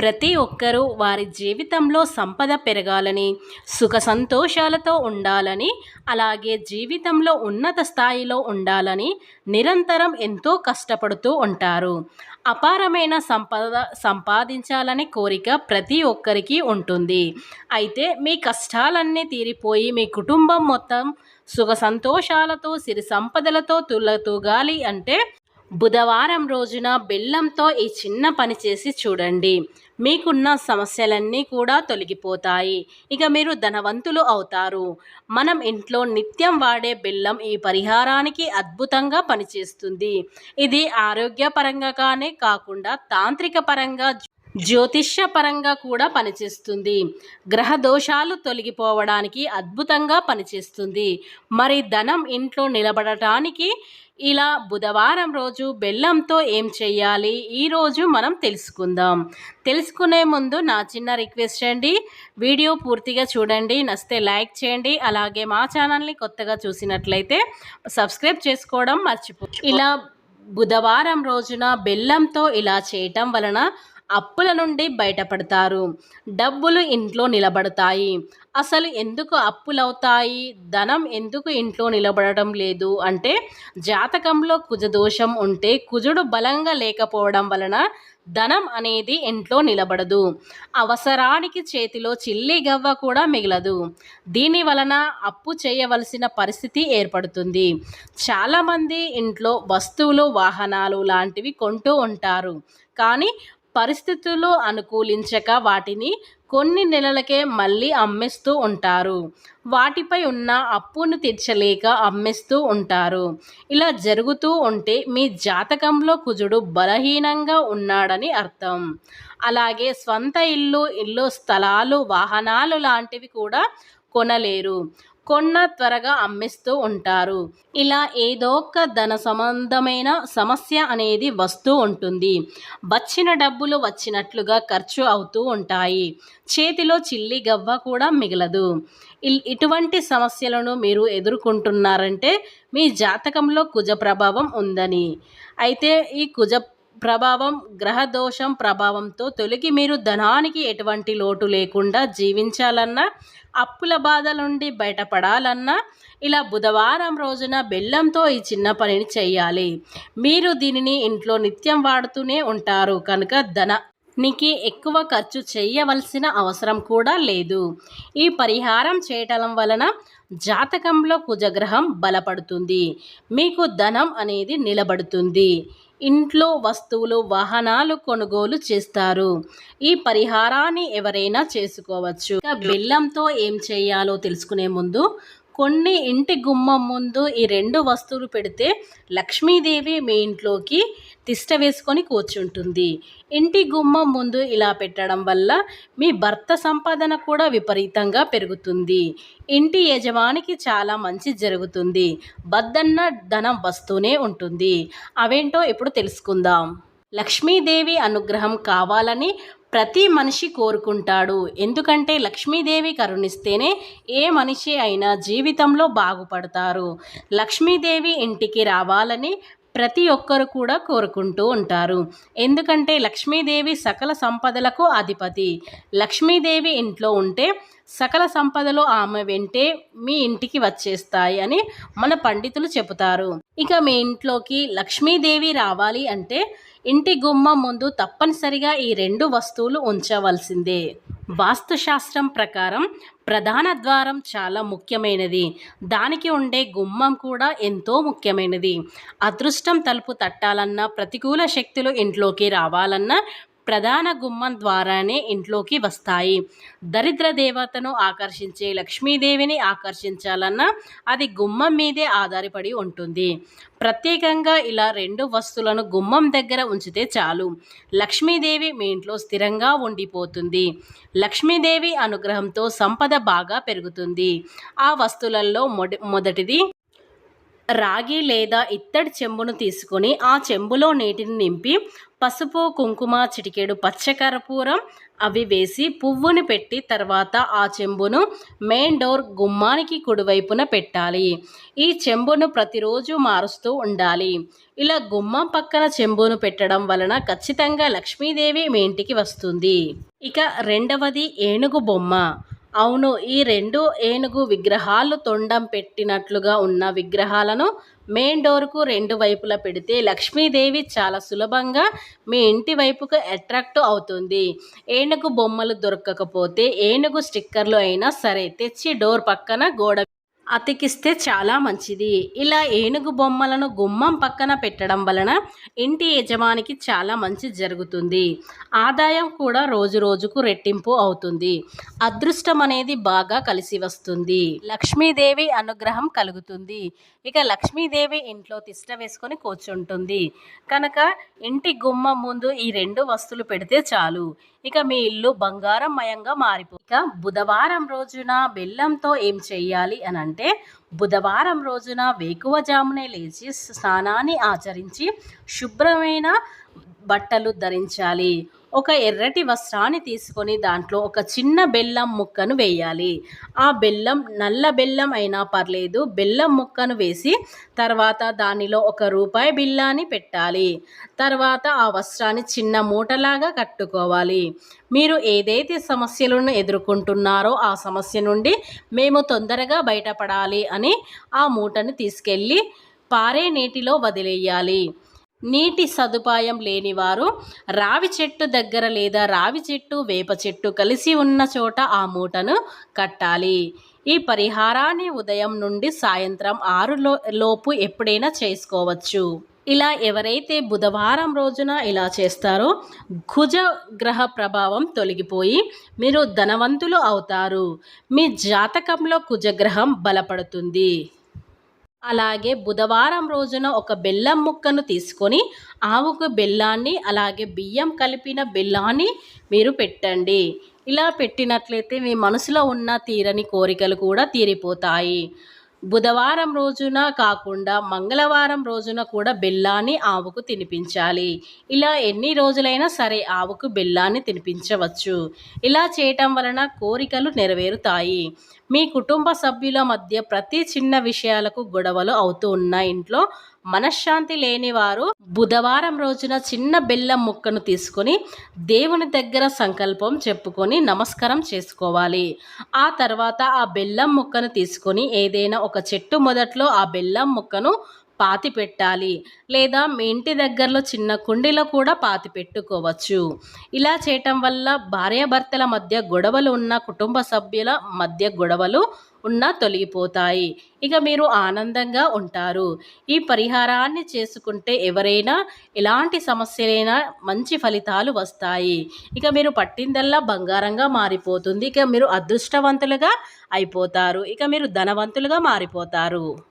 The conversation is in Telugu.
ప్రతి ఒక్కరూ వారి జీవితంలో సంపద పెరగాలని సుఖ సంతోషాలతో ఉండాలని అలాగే జీవితంలో ఉన్నత స్థాయిలో ఉండాలని నిరంతరం ఎంతో కష్టపడుతూ ఉంటారు. అపారమైన సంపద సంపాదించాలనే కోరిక ప్రతి ఒక్కరికి ఉంటుంది. అయితే మీ కష్టాలన్నీ తీరిపోయి మీ కుటుంబం మొత్తం సుఖ సంతోషాలతో సిరి సంపదలతో తులతూగాలి అంటే బుధవారం రోజున బెల్లంతో ఈ చిన్న పని చేసి చూడండి. మీకున్న సమస్యలన్నీ కూడా తొలగిపోతాయి. ఇక మీరు ధనవంతులు అవుతారు. మనం ఇంట్లో నిత్యం వాడే బెల్లం ఈ పరిహారానికి అద్భుతంగా పనిచేస్తుంది. ఇది ఆరోగ్యపరంగానే కాకుండా తాంత్రిక పరంగా జ్యోతిష్య పరంగా కూడా పనిచేస్తుంది. గ్రహ దోషాలు తొలగిపోవడానికి అద్భుతంగా పనిచేస్తుంది. మరి ధనం ఇంట్లో నిలబడటానికి ఇలా బుధవారం రోజు బెల్లంతో ఏం చేయాలి ఈరోజు మనం తెలుసుకుందాం. తెలుసుకునే ముందు నా చిన్న రిక్వెస్ట్ అండి. వీడియో పూర్తిగా చూడండి. నస్తే లైక్ చేయండి. అలాగే మా ఛానల్ని కొత్తగా చూసినట్లయితే సబ్స్క్రైబ్ చేసుకోవడం మర్చిపో ఇలా బుధవారం రోజున బెల్లంతో ఇలా చేయటం వలన అప్పుల నుండి బయటపడతారు. డబ్బులు ఇంట్లో నిలబడతాయి. అసలు ఎందుకు అప్పులవుతాయి? ధనం ఎందుకు ఇంట్లో నిలబడటం లేదు? అంటే జాతకంలో కుజదోషం ఉంటే కుజుడు బలంగా లేకపోవడం వలన ధనం అనేది ఇంట్లో నిలబడదు. అవసరానికి చేతిలో చిల్లి గవ్వ కూడా మిగలదు. దీని వలన అప్పు చేయవలసిన పరిస్థితి ఏర్పడుతుంది. చాలామంది ఇంట్లో వస్తువులు వాహనాలు లాంటివి కొంటూ ఉంటారు. కానీ పరిస్థితులు అనుకూలించక వాటిని కొన్ని నెలలకే మళ్ళీ అమ్మేస్తూ ఉంటారు. వాటిపై ఉన్న అప్పును తీర్చలేక అమ్మేస్తూ ఉంటారు. ఇలా జరుగుతూ ఉంటే మీ జాతకంలో కుజుడు బలహీనంగా ఉన్నాడని అర్థం. అలాగే స్వంత ఇల్లు ఇల్లు స్థలాలు వాహనాలు లాంటివి కూడా కొనలేరు. కొన్న త్వరగా అమ్మేస్తూ ఉంటారు. ఇలా ఏదో ఒక ధన సంబంధమైన సమస్య అనేది వస్తూ ఉంటుంది. వచ్చిన డబ్బులు వచ్చినట్లుగా ఖర్చు అవుతూ ఉంటాయి. చేతిలో చిల్లి గవ్వ కూడా మిగలదు. ఇల్- ఇటువంటి సమస్యలను మీరు ఎదుర్కొంటున్నారంటే మీ జాతకంలో కుజ ప్రభావం ఉందని. అయితే ఈ కుజ ప్రభావం గ్రహదోషం ప్రభావంతో తొలగి మీరు ధనానికి ఎటువంటి లోటు లేకుండా జీవించాలన్నా అప్పుల బాధ నుండి బయటపడాలన్నా ఇలా బుధవారం రోజున బెల్లంతో ఈ చిన్న పనిని చేయాలి. మీరు దీనిని ఇంట్లో నిత్యం వాడుతూనే ఉంటారు. కనుక ధన నీకు ఎక్కువ ఖర్చు చేయవలసిన అవసరం కూడా లేదు. ఈ పరిహారం చేయటం వలన జాతకంలో కుజగ్రహం బలపడుతుంది. మీకు ధనం అనేది నిలబడుతుంది. ఇంట్లో వస్తువులు వాహనాలు కొనుగోలు చేస్తారు. ఈ పరిహారాన్ని ఎవరైనా చేసుకోవచ్చు. బెల్లంతో ఏం చేయాలో తెలుసుకునే ముందు కొన్ని ఇంటి గుమ్మం ముందు ఈ రెండు వస్తువులు పెడితే లక్ష్మీదేవి మీ ఇంట్లోకి తిష్ట వేసుకొని కూర్చుంటుంది. ఇంటి గుమ్మం ముందు ఇలా పెట్టడం వల్ల మీ భర్త సంపాదన కూడా విపరీతంగా పెరుగుతుంది. ఇంటి యజమానికి చాలా మంచి జరుగుతుంది. బద్దన్న ధనం వస్తూనే ఉంటుంది. అవేంటో ఇప్పుడు తెలుసుకుందాం. లక్ష్మీదేవి అనుగ్రహం కావాలని ప్రతి మనిషి కోరుకుంటాడు. ఎందుకంటే లక్ష్మీదేవి కరుణిస్తేనే ఏ మనిషి అయినా జీవితంలో బాగుపడతారు. లక్ష్మీదేవి ఇంటికి రావాలని ప్రతి ఒక్కరు కూడా కోరుకుంటూ ఉంటారు. ఎందుకంటే లక్ష్మీదేవి సకల సంపదలకు అధిపతి. లక్ష్మీదేవి ఇంట్లో ఉంటే సకల సంపదలు ఆమె వెంటే మీ ఇంటికి వచ్చేస్తాయి అని మన పండితులు చెబుతారు. ఇక మీ ఇంట్లోకి లక్ష్మీదేవి రావాలి అంటే ఇంటి గుమ్మం ముందు తప్పనిసరిగా ఈ రెండు వస్తువులు ఉంచవలసిందే. వాస్తుశాస్త్రం ప్రకారం ప్రధాన ద్వారం చాలా ముఖ్యమైనది. దానికి ఉండే గుమ్మం కూడా ఎంతో ముఖ్యమైనది. అదృష్టం తలుపు తట్టాలన్నా ప్రతికూల శక్తులు ఇంట్లోకి రావాలన్నా ప్రధాన గుమ్మం ద్వారానే ఇంట్లోకి వస్తాయి. దరిద్ర దేవతను ఆకర్షించే లక్ష్మీదేవిని ఆకర్షించాలన్నా అది గుమ్మం మీదే ఆధారపడి ఉంటుంది. ప్రత్యేకంగా ఇలా రెండు వస్తువులను గుమ్మం దగ్గర ఉంచితే చాలు. లక్ష్మీదేవి మీ ఇంట్లో స్థిరంగా ఉండిపోతుంది. లక్ష్మీదేవి అనుగ్రహంతో సంపద బాగా పెరుగుతుంది. ఆ వస్తువులలో మొద మొదటిది రాగి లేదా ఇత్తడి చెంబును తీసుకొని ఆ చెంబులో నీటిని నింపి పసుపు కుంకుమ చిటికెడు పచ్చకర్పూరం అవి వేసి పువ్వుని పెట్టి తర్వాత ఆ చెంబును మెయిన్ డోర్ గుమ్మానికి కుడివైపున పెట్టాలి. ఈ చెంబును ప్రతిరోజు మారుస్తూ ఉండాలి. ఇలా గుమ్మం పక్కన చెంబును పెట్టడం వలన ఖచ్చితంగా లక్ష్మీదేవి మీ ఇంటికి వస్తుంది. ఇక రెండవది ఏనుగు బొమ్మ. అవును ఈ రెండు ఏనుగు విగ్రహాలు తొండం పెట్టినట్లుగా ఉన్న విగ్రహాలను మెయిన్ డోర్కు రెండు వైపులా పెడితే లక్ష్మీదేవి చాలా సులభంగా మీ ఇంటి వైపుకు అట్రాక్ట్ అవుతుంది. ఏనుగు బొమ్మలు దొరకకపోతే ఏనుగు స్టిక్కర్లు అయినా సరే తెచ్చి డోర్ పక్కన గోడ అతికిస్తే చాలా మంచిది. ఇలా ఏనుగు బొమ్మలను గుమ్మం పక్కన పెట్టడం వలన ఇంటి యజమానికి చాలా మంచి జరుగుతుంది. ఆదాయం కూడా రోజు రోజుకు రెట్టింపు అవుతుంది. అదృష్టం అనేది బాగా కలిసి వస్తుంది. లక్ష్మీదేవి అనుగ్రహం కలుగుతుంది. ఇక లక్ష్మీదేవి ఇంట్లో తిష్ట వేసుకొని కూర్చుంటుంది. కనుక ఇంటి గుమ్మం ముందు ఈ రెండు వస్తువులు పెడితే చాలు. ఇక మీ ఇల్లు బంగారం మయంగా మారిపో ఇక బుధవారం రోజున బెల్లంతో ఏం చెయ్యాలి అని అంటే బుధవారం రోజున వేకువజామునే లేచి స్నానాన్ని ఆచరించి శుభ్రమైన బట్టలు ధరించాలి. ఒక ఎర్రటి వస్త్రాన్ని తీసుకొని దాంట్లో ఒక చిన్న బెల్లం ముక్కను వేయాలి. ఆ బెల్లం నల్ల బెల్లం అయినా పర్లేదు బెల్లం ముక్కను వేసి తర్వాత దానిలో ఒక రూపాయి బిల్లాన్ని పెట్టాలి. తర్వాత ఆ వస్త్రాన్ని చిన్న మూటలాగా కట్టుకోవాలి. మీరు ఏదైతే సమస్యలను ఎదుర్కొంటున్నారో ఆ సమస్య నుండి మేము తొందరగా బయటపడాలి అని ఆ మూటను తీసుకెళ్ళి పారే నీటిలో వదిలేయాలి. నీటి సదుపాయం లేనివారు రావి చెట్టు దగ్గర లేదా రావి చెట్టు వేప చెట్టు కలిసి ఉన్న చోట ఆ మూటను కట్టాలి. ఈ పరిహారాన్ని ఉదయం నుండి సాయంత్రం ఆరు లోపు ఎప్పుడైనా చేసుకోవచ్చు. ఇలా ఎవరైతే బుధవారం రోజున ఇలా చేస్తారో కుజ గ్రహ ప్రభావం తొలగిపోయి మీరు ధనవంతులు అవుతారు. మీ జాతకంలో కుజగ్రహం బలపడుతుంది. అలాగే బుధవారం రోజున ఒక బెల్లం ముక్కను తీసుకొని ఆవుకు బెల్లాన్ని అలాగే బియ్యం కలిపిన బెల్లాన్ని మీరు పెట్టండి. ఇలా పెట్టినట్లయితే మీ మనసులో ఉన్న తీరని కోరికలు కూడా తీరిపోతాయి. బుధవారం రోజున కాకుండా మంగళవారం రోజున కూడా బెల్లాన్ని ఆవుకు తినిపించాలి. ఇలా ఎన్ని రోజులైనా సరే ఆవుకు బెల్లాన్ని తినిపించవచ్చు. ఇలా చేయటం వలన కోరికలు నెరవేరుతాయి. మీ కుటుంబ సభ్యుల మధ్య ప్రతి చిన్న విషయాలకు గొడవలు అవుతూ ఉన్న ఇంట్లో మనశ్శాంతి లేని వారు బుధవారం రోజున చిన్న బెల్లం ముక్కను తీసుకొని దేవుని దగ్గర సంకల్పం చెప్పుకొని నమస్కారం చేసుకోవాలి. ఆ తర్వాత ఆ బెల్లం ముక్కను తీసుకొని ఏదైనా ఒక చెట్టు మొదట్లో ఆ బెల్లం ముక్కను పాతి పెట్టాలి లేదా మీ ఇంటి దగ్గరలో చిన్న కుండీలో కూడా పాతి పెట్టుకోవచ్చు. ఇలా చేయటం వల్ల భార్యాభర్తల మధ్య గొడవలు ఉన్న కుటుంబ సభ్యుల మధ్య గొడవలు ఉన్న తొలగిపోతాయి. ఇక మీరు ఆనందంగా ఉంటారు. ఈ పరిహారాన్ని చేసుకుంటే ఎవరైనా ఎలాంటి సమస్యలైనా మంచి ఫలితాలు వస్తాయి. ఇక మీరు పట్టిందల్లా బంగారంగా మారిపోతుంది. ఇక మీరు అదృష్టవంతులుగా అయిపోతారు. ఇక మీరు ధనవంతులుగా మారిపోతారు.